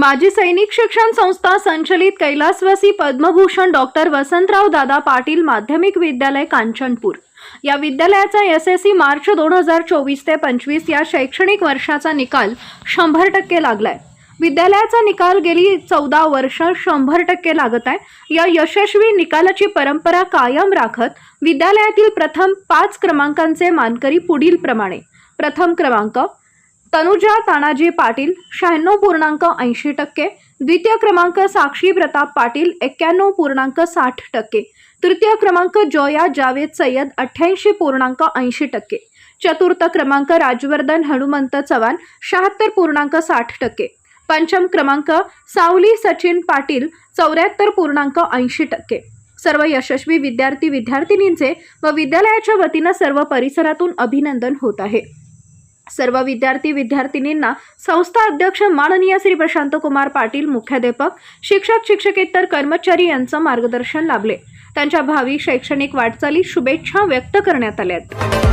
माजी सैनिक शिक्षण संस्था संचलित कैलासवासी पद्मभूषण डॉक्टर वसंतराव दादा पाटील माध्यमिक विद्यालय कांचनपूर. या विद्यालयाचा एस एस सी मार्च दोन हजार चोवीस ते पंचवीस या शैक्षणिक वर्षाचा निकाल शंभर टक्के लागलाय. विद्यालयाचा निकाल गेली चौदा वर्ष शंभर टक्के लागत आहे. या यशस्वी निकालाची परंपरा कायम राखत विद्यालयातील प्रथम पाच क्रमांकांचे मानकरी पुढील प्रमाणे प्रथम क्रमांक तनुजा तानाजी पाटील शहाण्णव पूर्णांक ऐंशी टक्के द्वितीय क्रमांक साक्षी प्रताप पाटील एक्क्याण्णव पूर्णांक साठ टक्के तृतीय क्रमांक जोया जावेद सय्यद अठ्ठ्याऐंशी पूर्णांक ऐंशी टक्के चतुर्थ क्रमांक राजवर्धन हनुमंत चव्हाण शहात्तर पूर्णांक साठ टक्के पंचम क्रमांक सावली सचिन पाटील चौऱ्याहत्तर पूर्णांक ऐंशी टक्के. सर्व यशस्वी विद्यार्थी विद्यार्थिनींचे व विद्यालयाच्या वतीनं सर्व परिसरातून अभिनंदन होत आहे. सर्व विद्यार्थी विद्यार्थिनींना संस्था अध्यक्ष माननीय श्री प्रशांत कुमार पाटील मुख्याध्यापक शिक्षक शिक्षकेतर कर्मचारी यांचं मार्गदर्शन लाभले. त्यांच्या भावी शैक्षणिक वाटचाली शुभेच्छा व्यक्त करण्यात आल्या आहेत.